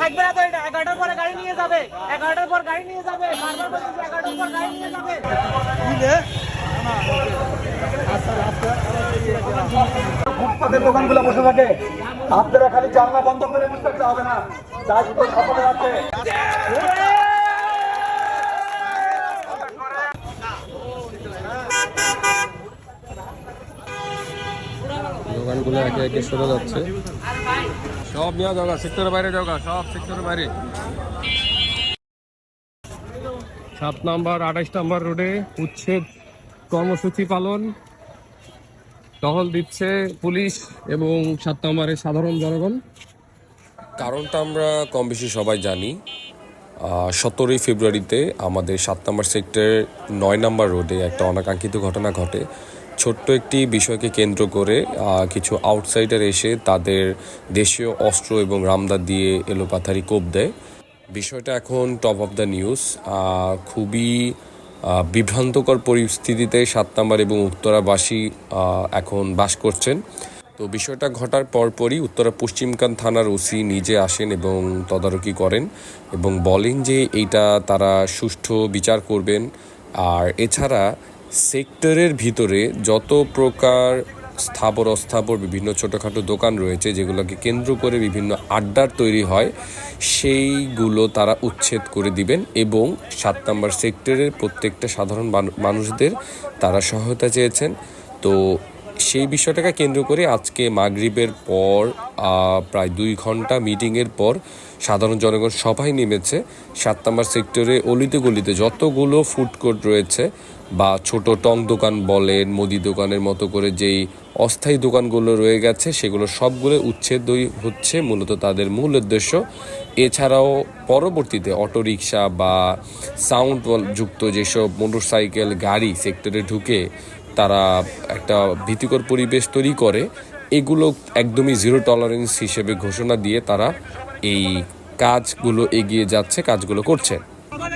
থাকবে না তো, এটা এগারোটার পরে গাড়ি নিয়ে যাবে। এগারোটার পর গাড়ি নিয়ে যাবে এগারোটার দোকানগুলো বসে থাকে। আপনারা খালি জানলা বন্ধ করে থাকতে হবে না। দোকানগুলো একে একে সরে যাচ্ছে। সব নেওয়া যাওয়া সেক্টরের বাইরে যাওয়া সব সেক্টরের বাইরে। সাত নাম্বার আঠাইশ নাম্বার রোডে উচ্ছেদ কর্মসূচি পালন। টহল দিচ্ছে পুলিশ এবং সাত নম্বরের সাধারণ জনগণ। কারণটা আমরা কম বেশি সবাই জানি। সতেরোই ফেব্রুয়ারিতে আমাদের সাত নম্বর সেক্টর নয় নম্বর রোডে একটা অনাকাঙ্ক্ষিত ঘটনা ঘটে। ছোট্ট একটি বিষয়কে কেন্দ্র করে কিছু আউটসাইডার এসে তাদের দেশীয় অস্ত্র এবং রামদা দিয়ে এলোপাথারি কোপ দেয়। বিষয়টা এখন টপ অফ দ্য নিউজ খুবই বিভ্রান্তকর পরিস্থিতিতে সাত নম্বর এবং উত্তরাবাসী এখন বাস করছেন। তো বিষয়টা ঘটার পরপরই উত্তরা পশ্চিমকান থানার ওসি নিজে আসেন এবং তদারকি করেন এবং বলেন যে এইটা তারা সুষ্ঠু বিচার করবেন। আর এছাড়া সেক্টরের ভিতরে যত প্রকার স্থাবর অস্থাবর বিভিন্ন ছোটোখাটো দোকান রয়েছে, যেগুলোকে কেন্দ্র করে বিভিন্ন আড্ডার তৈরি হয়, সেইগুলো তারা উচ্ছেদ করে দিবেন এবং সাত নম্বর সেক্টরের প্রত্যেকটা সাধারণ মানুষদের তারা সহায়তা চেয়েছেন। তো সেই বিষয়টাকে কেন্দ্র করে আজকে মাগরিবের পর প্রায় দুই ঘণ্টা মিটিংয়ের পর সাধারণ জনগণ সবাই নেমেছে। সাত নম্বর সেক্টরে অলিতে গলিতে যতগুলো ফুড কোর্ট রয়েছে বা ছোট টং দোকান বলেন, মুদি দোকানের মতো করে যেই অস্থায়ী দোকানগুলো রয়ে গেছে, সেগুলো সবগুলো উচ্ছেদ হচ্ছে, মূলত তাদের মূল উদ্দেশ্য। এছাড়াও পরবর্তীতে অটোরিকশা বা সাউন্ড যুক্ত যেসব মোটরসাইকেল, গাড়ি সেক্টরে ঢুকে তারা একটা ভীতিকর পরিবেশ তৈরি করে। এগুলো একদমই জিরো টলারেন্স হিসেবে ঘোষণা দিয়ে তারা এই কাজগুলো এগিয়ে যাচ্ছে, কাজগুলো করছে।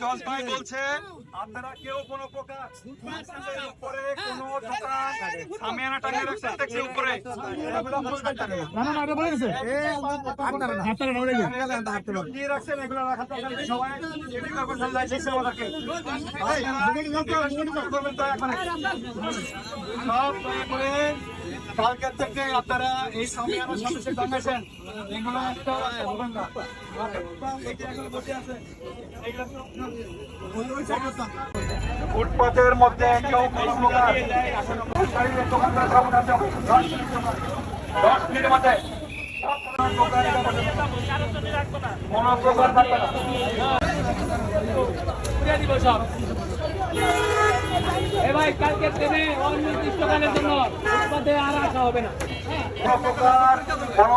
জজ ভাই বলছে আপনারা কেউ কোনো প্রকার উপরে কোনো দোকান সামিয়ানা টাঙিয়ে রাখছেন দেখছি উপরে। না না এটা বলে গেছে। আপনারা না। আপনারা না বলে গেছে দিয়ে রাখছেন এগুলো রাখার দরকার নেই। সবাই এগুলো করছেন লাইসেন্স আমাদেরকে। করবেন তো এখন সব করে কালকের থেকে আপনারা এই সামিয়ানার সাথে সে এগুলো একটা না বসে আছে এগুলো ফুটপাতের মধ্যে কেউ দশ মিনিটের কালকে ট্রেনে অনির্দিষ্টকালের জন্য ফুটপাতে আর রাখা হবে না। কোনো প্রকার কোনো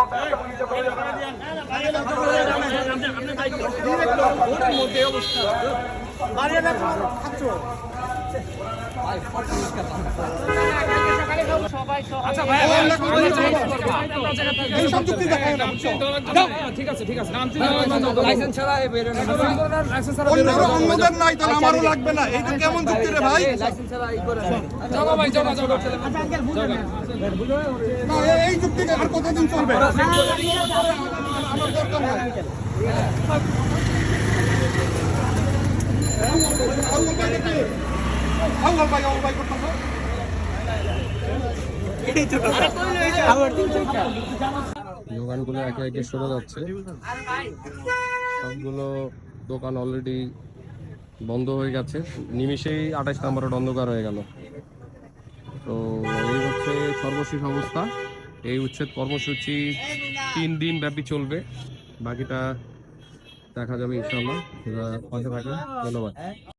আচ্ছা, অন্যদের নাই তাহলে আমারও লাগবে না। এইটা কেমন যুক্তি রে ভাই? করে যাও ভাই যাও না, এই যুক্তি আর কতদিন চলবে? আল্লাহ ভাই আল্লাহ ভাই করতেছে দোকানগুলো একে একে সরে যাচ্ছে। সবগুলো দোকান অলরেডি বন্ধ হয়ে গেছে। নিমিষেই আঠাশ নাম্বার অন্ধকার হয়ে গেল। তো এই হচ্ছে সর্বশেষ অবস্থা। এই উচ্ছেদ কর্মসূচি তিন দিন ব্যাপী চলবে। বাকিটা দেখা যাবে ইনশাল্লাহ ধন্যবাদ।